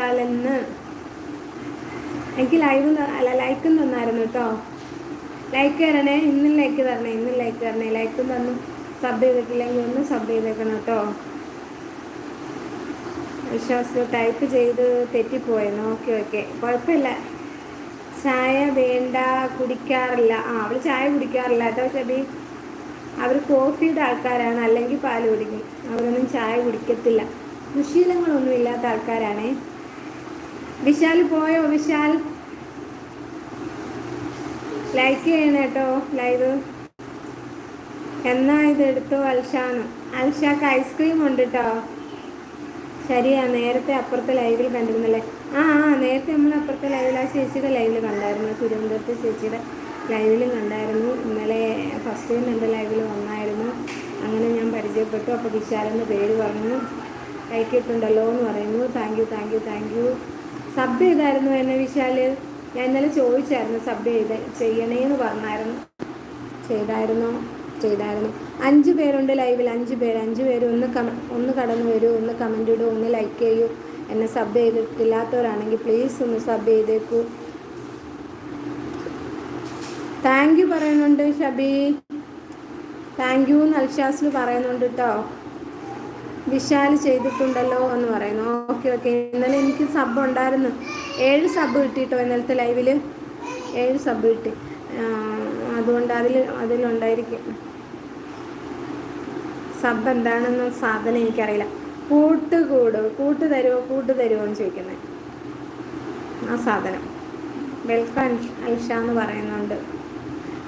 വിശാലെന്ന് എനിക്ക് ലൈവ് അല്ല ലൈക്കും തന്നായിരുന്നു കേട്ടോ ലൈക്ക് തരണേ ഇന്നും ലൈക്ക് തരണേ ഇന്നും ലൈക്ക് തരണേ. ലൈക്കും തന്നു സബ് ചെയ്തിട്ടില്ലെങ്കിൽ ഒന്ന് സബ് ചെയ്തേക്കണം കേട്ടോ വിശ്വാസം ടൈപ്പ് ചെയ്ത് തെറ്റിപ്പോയെന്ന്? ഓക്കെ ഓക്കെ കുഴപ്പമില്ല. ചായ വേണ്ട കുടിക്കാറില്ല. ആ അവൾ ചായ കുടിക്കാറില്ല കേട്ടോ ഷബി. അവർ കോഫിയുടെ ആൾക്കാരാണ് അല്ലെങ്കിൽ പാൽ കുടിക്കും. അവരൊന്നും ചായ കുടിക്കത്തില്ല. ദുശീലങ്ങളൊന്നും ഇല്ലാത്ത ആൾക്കാരാണേ. വിശാൽ പോയോ? വിശാൽ? ലൈക്ക് ചെയ്യണം കേട്ടോ ലൈവ് എന്നാ ഇത് എടുത്തു അൽഷാന്ന്. അൽഷാക്ക് ഐസ്ക്രീം ഉണ്ട് കേട്ടോ ശരിയാ നേരത്തെ അപ്പുറത്തെ ലൈവിൽ കണ്ടിരുന്നല്ലേ? ആ ആ നേരത്തെ നമ്മൾ അപ്പുറത്തെ ലൈവിൽ ആ ചേച്ചിയുടെ ലൈവിൽ കണ്ടായിരുന്നു. തിരുവനന്തപുരത്തെ ചേച്ചിയുടെ ലൈവിലും കണ്ടായിരുന്നു. ഇന്നലെ ഫസ്റ്റ് ടൈം എന്റെ ലൈവിൽ വന്നായിരുന്നു. അങ്ങനെ ഞാൻ പരിചയപ്പെട്ടു. അപ്പോൾ വിശാലെന്ന് പേര് പറഞ്ഞു. കൈക്കിട്ടുണ്ടല്ലോ എന്ന് പറയുന്നു. Thank you thank you thank you sub ചെയ്തായിരുന്നു എന്നെ വിശാൽ? ഞാൻ ഇന്നലെ ചോദിച്ചായിരുന്നു സബ് ചെയ്ത് ചെയ്യണേന്ന് പറഞ്ഞായിരുന്നു. ചെയ്തായിരുന്നോ ചെയ്തായിരുന്നു. അഞ്ച് പേരുണ്ട് ലൈവിൽ അഞ്ച് പേര് അഞ്ച് പേര് ഒന്ന് കമ ഒന്ന് കടന്നു വരൂ ഒന്ന് കമന്റ് ഇടൂ ഒന്ന് ലൈക്ക് ചെയ്യൂ. എന്നെ സബ് ചെയ്തിട്ടില്ലാത്തവരാണെങ്കിൽ പ്ലീസ് ഒന്ന് സബ് ചെയ്തേക്കൂ. താങ്ക് യു പറയുന്നുണ്ട് ഷബി. താങ്ക് യു എന്ന് പറയുന്നുണ്ട് കേട്ടോ വിശാൽ ചെയ്തിട്ടുണ്ടല്ലോ എന്ന് പറയുന്നു. Okay okay. ഇന്നലെ എനിക്ക് സബ് ഉണ്ടായിരുന്നു. ഏഴ് സബ് കിട്ടിട്ടോ ഇന്നലത്തെ ലൈവിൽ ഏഴ് സബ് കിട്ടി. അതുകൊണ്ട് അതിൽ അതിലുണ്ടായിരിക്കും. സബ് എന്താണെന്ന് സാധനം എനിക്കറിയില്ല. കൂട്ട് കൂട് കൂട്ട് തരുമോ കൂട്ട് തരുമോ എന്ന് ചോദിക്കുന്നത് ആ സാധനം. വെൽക്കം ഐഷ എന്ന് പറയുന്നുണ്ട്.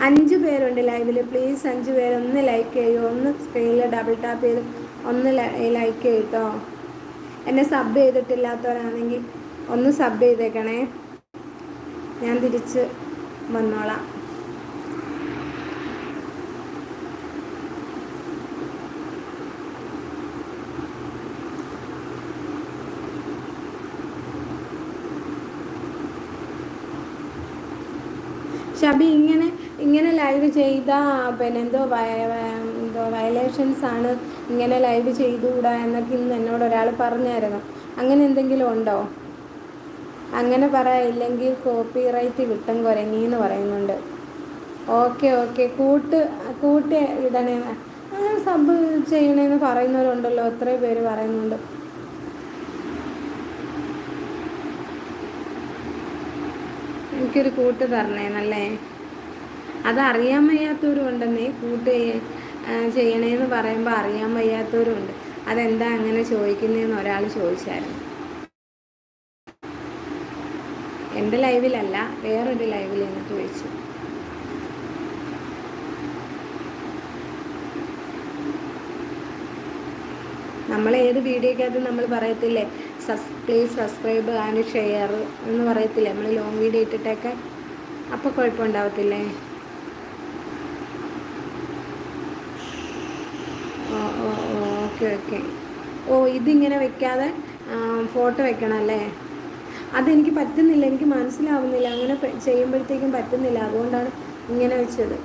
അഞ്ച് പേരുണ്ട് ലൈവിൽ പ്ലീസ് അഞ്ച് പേരൊന്ന് ലൈക്ക് ചെയ്യുമോ ഒന്ന് സ്ക്രീനിൽ ഡബിൾ ടാപ്പ് ചെയ്ത് ഒന്ന് ലൈക്ക് ചെയ്യട്ടോ. എന്നെ സബ് ചെയ്തിട്ടില്ലാത്തവരാണെങ്കിൽ ഒന്ന് സബ് ചെയ്തേക്കണേ. ഞാൻ തിരിച്ച് വന്നോളാം. ഷബി ഇങ്ങനെ ഇങ്ങനെ ലൈവ് ചെയ്താൽ പിന്നെ എന്തോ വയ- വയ- എന്തോ വയലേഷൻസ് ആണ് ഇങ്ങനെ ലൈവ് ചെയ്തുകൂടാ എന്നൊക്കെ ഇന്ന് എന്നോട് ഒരാൾ പറഞ്ഞായിരുന്നു. അങ്ങനെ എന്തെങ്കിലും ഉണ്ടോ? അങ്ങനെ പറയില്ലെങ്കിൽ കോപ്പി റൈറ്റ് കിട്ടും കുരങ്ങി എന്ന് പറയുന്നുണ്ട്. ഓക്കെ ഓക്കെ കൂട്ട് കൂട്ടി ഇടണേ. അങ്ങനെ സബ് ചെയ്യണേന്ന് പറയുന്നവരുണ്ടല്ലോ. എത്രയും പേര് പറയുന്നുണ്ട്. എനിക്കൊരു കൂട്ട് തരണേന്നല്ലേ? അതറിയാൻ വയ്യാത്തവരും ഉണ്ടെന്നേ കൂട്ട് ചെയ്യണേന്ന് പറയുമ്പോൾ അറിയാൻ വയ്യാത്തവരും ഉണ്ട് അതെന്താ അങ്ങനെ ചോദിക്കുന്നതെന്ന് ഒരാൾ ചോദിച്ചായിരുന്നു. എന്റെ ലൈവിലല്ല വേറൊരു ലൈവിൽ എന്ന് ചോദിച്ചു നമ്മൾ ഏത് വീഡിയോക്കകത്ത് നമ്മൾ പറയത്തില്ലേ? Sub please subscribe and share എന്ന് പറയത്തില്ലേ? നമ്മൾ ലോങ് വീഡിയോ ഇട്ടിട്ടൊക്കെ. അപ്പോൾ കുഴപ്പമുണ്ടാവത്തില്ലേ ഓ ഓ ഓ ഓക്കെ ഓക്കെ. ഓ ഇതിങ്ങനെ വെക്കാതെ ഫോട്ടോ വെക്കണം അല്ലേ അതെനിക്ക് പറ്റുന്നില്ല എനിക്ക് മനസ്സിലാവുന്നില്ല. അങ്ങനെ ചെയ്യുമ്പോഴത്തേക്കും പറ്റുന്നില്ല. അതുകൊണ്ടാണ് ഇങ്ങനെ വെച്ചത്.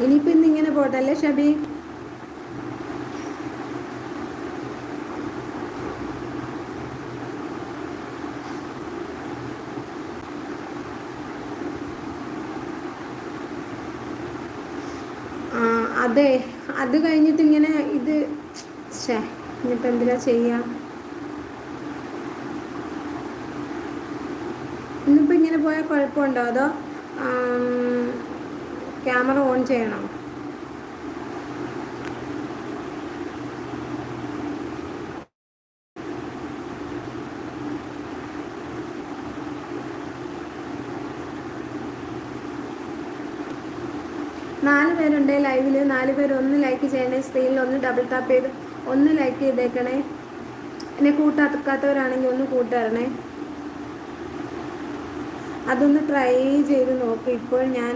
ഇനിയിപ്പോൾ ഇന്ന് ഇങ്ങനെ പോട്ടെ അല്ലേ ഷബി? അതെ. അത് കഴിഞ്ഞിട്ട് ഇങ്ങനെ ഇത് ഷേ ഇനിയിപ്പോൾ എന്തിനാ ചെയ്യാം? ഇന്നിപ്പോ ഇങ്ങനെ പോയാൽ കുഴപ്പമുണ്ടോ? അതോ ക്യാമറ ഓൺ ചെയ്യണം. നാല് പേരുണ്ട് ലൈവിൽ. നാല് പേര് ഒന്ന് ലൈക്ക് ചെയ്യണേ. സ്ക്രീനിൽ ഒന്ന് ഡബിൾ ടാപ്പ് ചെയ്ത് ഒന്ന് ലൈക്ക് ചെയ്തേക്കണേ. എന്നെ കൂട്ടാക്കാത്തവരാണെങ്കിൽ ഒന്ന് കൂട്ടാരണേ. അതൊന്ന് ട്രൈ ചെയ്ത് നോക്കും. ഇപ്പോൾ ഞാൻ